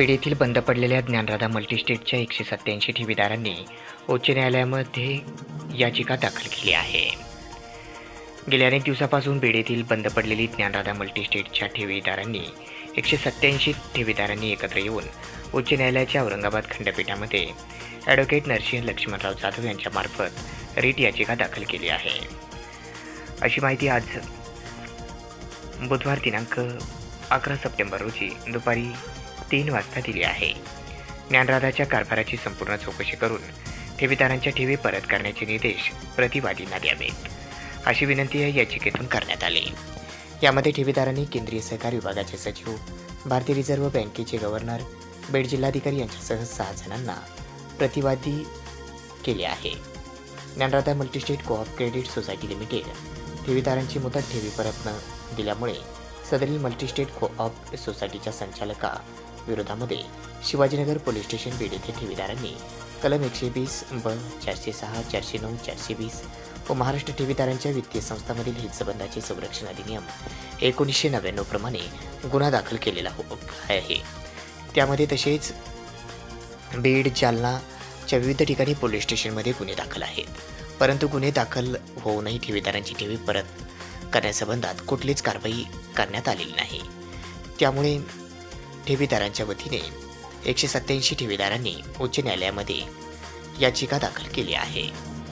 बीड येथील बंद पडलेल्या ज्ञानराधा मल्टीस्टेटच्या एकशे सत्याऐंशी ठेवीदारांनी उच्च न्यायालयामध्ये याचिका दाखल केली आहे. गेल्या अनेक दिवसापासून बीड येथील बंद पडलेली ज्ञानराधा मल्टीस्टेटच्या ठेवीदारांनी एकशे सत्याऐंशी ठेवीदारांनी एकत्र येऊन उच्च न्यायालयाच्या औरंगाबाद खंडपीठामध्ये ॲडव्होकेट नरसिंह लक्ष्मणराव जाधव यांच्यामार्फत रीट याचिका दाखल केली आहे. अशी माहिती आज बुधवार दिनांक अकरा सप्टेंबर रोजी दुपारी तीन वाजता दिली आहे. ज्ञानराधाच्या कारभाराची संपूर्ण चौकशी करून ठेवीदारांच्या ठेवी परत करण्याचे निर्देश प्रतिवादींना द्यावेत. अशी विनंती या याचिकेतून करण्यात आली. यामध्ये ठेवीदारांनी केंद्रीय सहकार विभागाचे सचिव भारतीय रिझर्व्ह बँकेचे गव्हर्नर बीड जिल्हाधिकारी यांच्यासह सहा जणांना प्रतिवादी केले आहे. Dnyanradha multistate coop credit society limited ठेवीदारांची मुदत ठेवी परत न दिल्यामुळे सदरील मल्टीस्टेट कोऑप सोसायटीच्या संचालका विरोधामध्ये शिवाजीनगर पोलीस स्टेशन बीड येथे ठेवीदारांनी कलम एकशे वीस ब चारशे सहा चारशे नऊ चारशे वीस व महाराष्ट्र ठेवीदारांच्या वित्तीय संस्थांमधील हितसंबंधाचे संरक्षण अधिनियम एकोणीसशे नव्याण्णव प्रमाणे गुन्हा दाखल केलेला हो आहे. त्यामध्ये तसेच बीड जालनाच्या विविध ठिकाणी पोलीस स्टेशनमध्ये गुन्हे दाखल आहेत. परंतु गुन्हे दाखल होऊनही ठेवीदारांची ठेवी परत करण्यासंबंधात कुठलीच कारवाई करण्यात आलेली नाही. त्यामुळे ठेवीदारांच्या वतीने एकशे सत्याऐंशी ठेवीदारांनी उच्च न्यायालयामध्ये याचिका दाखल केली आहे.